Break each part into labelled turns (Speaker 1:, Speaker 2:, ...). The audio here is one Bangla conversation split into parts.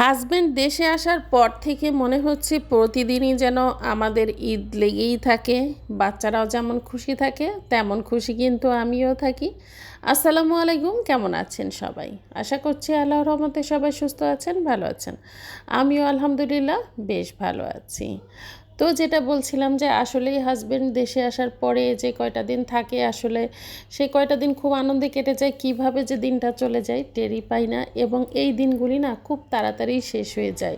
Speaker 1: হাজব্যান্ড দেশে আসার পর থেকে মনে হচ্ছে প্রতিদিনই যেন আমাদের ঈদ লেগেই থাকে। বাচ্চারাও যেমন খুশি থাকে, তেমন খুশি কিন্তু আমিও থাকি। আসসালামু আলাইকুম, কেমন আছেন সবাই? আশা করছি আল্লাহ রহমতে সবাই সুস্থ আছেন, ভালো আছেন। আমিও আলহামদুলিল্লাহ, বেশ ভালো আছি। তো যেটা বলছিলাম যে আসলেই হাজব্যান্ড দেশে আসার পরে যে কয়টা দিন থাকে, আসলে সেই কয়টা দিন খুব আনন্দে কেটে যায়, কীভাবে যে দিনটা চলে যায় টেরি পাই না এবং এই দিনগুলি না খুব তাড়াতাড়ি শেষ হয়ে যায়।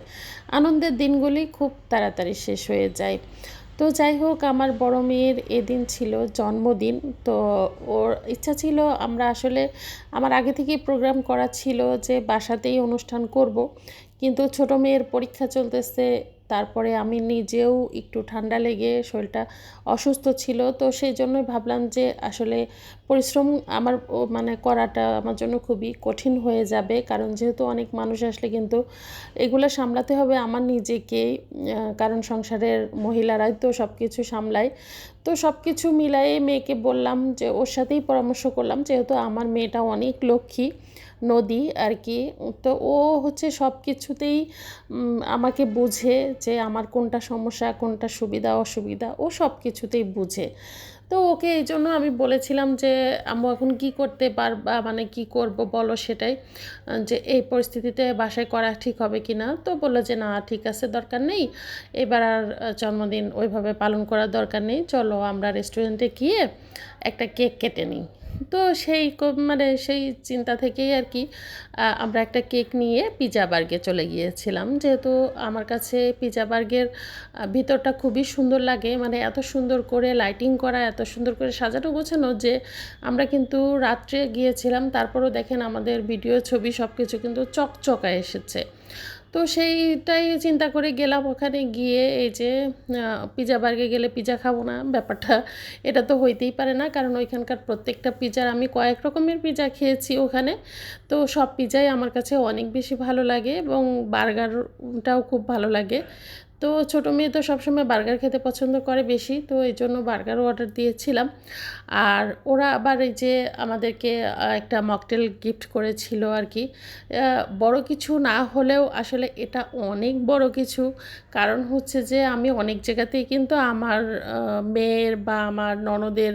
Speaker 1: আনন্দের দিনগুলি খুব তাড়াতাড়ি শেষ হয়ে যায়। তো যাই হোক, আমার বড় মেয়ের এদিন ছিল জন্মদিন, তো ওর ইচ্ছা ছিল আমরা আসলে, আমার আগে থেকেই প্রোগ্রাম করা ছিল যে বাসাতেই অনুষ্ঠান করব, কিন্তু ছোট মেয়ের পরীক্ষা চলতেছে তারপরে আমি নিজেও একটু ঠান্ডা লেগে শরীরটা অসুস্থ ছিল। তো সেই জন্যই ভাবলাম যে আসলে পরিশ্রম আমার মানে করাটা আমার জন্য খুবই কঠিন হয়ে যাবে। কারণ যেহেতু অনেক মানুষ আসলে কিন্তু এগুলো সামলাতে হবে আমার নিজেকেই। কারণ সংসারের মহিলারাই তো সব কিছু সামলায়। তো সব কিছু মিলাই মেয়েকে বললাম যে ওর সাথেই পরামর্শ করলাম, যেহেতু আমার মেয়েটা অনেক লক্ষ্মী নদী আর কি। তো ও হচ্ছে সব কিছুতেই আমাকে বুঝে যে আমার কোনটা সমস্যা, কোনটা সুবিধা, অসুবিধা, ও সব কিছুতেই বুঝে। তো ওকে এই জন্য আমি বলেছিলাম যে আমি এখন কি করতে পারবা মানে কি করব বলো সেটাই। যে এই পরিস্থিতিতে বাসায় করা ঠিক হবে কি না? তো বলল যে, না, ঠিক আছে, দরকার নেই। এবার আর জন্মদিন ওইভাবে পালন করার দরকার নেই। চলো আমরা রেস্টুরেন্টে গিয়ে একটা কেক কেটে নিই। তো সেই মানে সেই চিন্তা থেকেই আর কি আমরা একটা কেক নিয়ে পিজা বার্গে চলে গিয়েছিলাম। যেহেতু আমার কাছে পিজা বার্গের ভিতরটা খুবই সুন্দর লাগে। মানে এত সুন্দর করে লাইটিং করা, এত সুন্দর করে সাজানো, গোছানো যে আমরা কিন্তু রাত্রে গিয়েছিলাম। তারপরও দেখেন আমাদের ভিডিও, ছবি সব কিছু কিন্তু চকচকা এসেছে। তো সেইটাই চিন্তা করে গেলাম ওখানে গিয়ে এই যে পিজা বার্গে গেলে পিজা খাব না, ব্যাপারটা এটা তো হইতেই পারে না, কারণ ওইখানকার প্রত্যেকটা পিজার আমি কয়েক রকমের পিজা খেয়েছি ওখানে। তো সব পিজাই আমার কাছে অনেক বেশি ভালো লাগে এবং বার্গারটাও খুব ভালো লাগে। তো ছোটো মেয়ে তো সবসময় বার্গার খেতে পছন্দ করে বেশি, তো এই জন্য বার্গারও অর্ডার দিয়েছিলাম। আর ওরা আবার এই যে আমাদেরকে একটা মকটেল গিফট করেছিল আর কি। বড় কিছু না হলেও আসলে এটা অনেক বড় কিছু। কারণ হচ্ছে যে আমি অনেক জায়গাতেই কিন্তু আমার মেয়ের বা আমার ননদের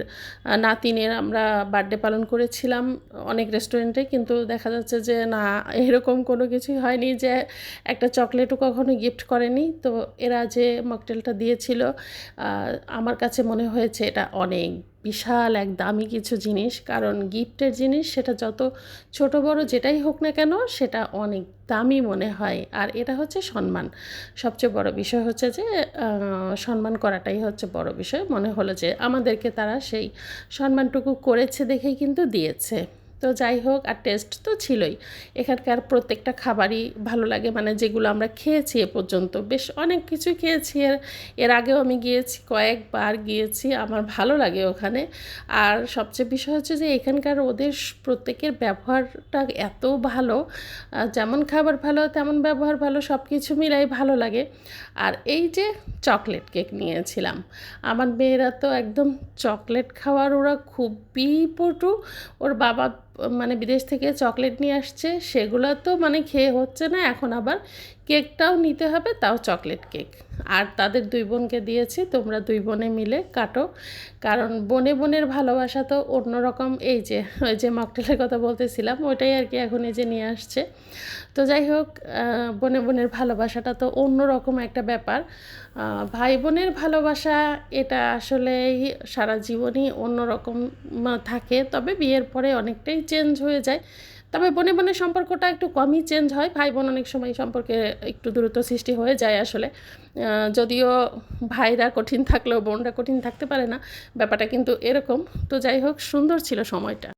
Speaker 1: নাতিনের আমরা বার্থডে পালন করেছিলাম অনেক রেস্টুরেন্টে কিন্তু দেখা যাচ্ছে যে না, এরকম কোনো কিছুই হয়নি যে একটা চকলেটও কখনো গিফট করেনি। তো এরা যে মকটেলটা দিয়েছিল। আমার কাছে মনে হয়েছে এটা অনেক বিশাল, এক দামি কিছু জিনিস, কারণ গিফটের জিনিস সেটা যত ছোট বড় যেটাই হোক না কেন সেটা অনেক দামি মনে হয়। আর এটা হচ্ছে সম্মান। সবচেয়ে বড় বিষয় হচ্ছে যে সম্মান করাটাই হচ্ছে বড় বিষয়। মনে হলো যে আমাদেরকে তারা সেই সম্মানটুকু করেছে দেখেই কিন্তু দিয়েছে। তো যাই হোক, আর টেস্ট তো ছিলই। এখানকার প্রত্যেকটা খাবারই ভালো লাগে মানে যেগুলো আমরা খেয়েছি এ পর্যন্ত। বেশ অনেক কিছু খেয়েছি, এর এর আগেও আমি গিয়েছি, কয়েকবার গিয়েছি, আমার ভালো লাগে ওখানে। আর সবচেয়ে বিষয় হচ্ছে যে এখানকার ওদের প্রত্যেকের ব্যবহারটা এত ভালো যেমন খাবার ভালো, তেমন ব্যবহার ভালো সব কিছু মিলাই ভালো লাগে। আর এই যে চকলেট কেক নিয়েছিলাম, আমার মেয়েরা তো একদম চকলেট খাওয়ার, ওরা খুবই পটু। ওর বাবা মানে বিদেশ থেকে চকলেট নিয়ে আসছে, সেগুলো তো মানে খেয়ে হচ্ছে না, এখন আবার কেকটাও নিতে হবে, তাও চকলেট কেক। আর তাদের দুই বোনকে দিয়েছি, তোমরা দুই বোনে মিলে কাটো। কারণ বনে বোনের ভালোবাসা তো অন্যরকম। এই যে, ওই যে মকটেলের কথা বলতেছিলাম, ওইটাই আর কি এখন এই যে নিয়ে আসছে। তো যাই হোক বনে বোনের ভালোবাসাটা তো অন্যরকম একটা ব্যাপার। ভাই বোনের ভালোবাসা, এটা আসলে সারা জীবনই অন্যরকম থাকে। তবে বিয়ের পরে অনেকটাই চেঞ্জ হয়ে যায়। তবে বনে বনে সম্পর্কটা একটু কমই চেঞ্জ হয়। ভাই বোন অনেক সময় সম্পর্কে একটু দূরত্ব সৃষ্টি হয়ে যায় আসলে। যদিও ভাইরা কঠিন থাকলেও বোনরা কঠিন থাকতে পারে না, ব্যাপারটা কিন্তু এরকম। তো যাই হোক, সুন্দর ছিল সময়টা।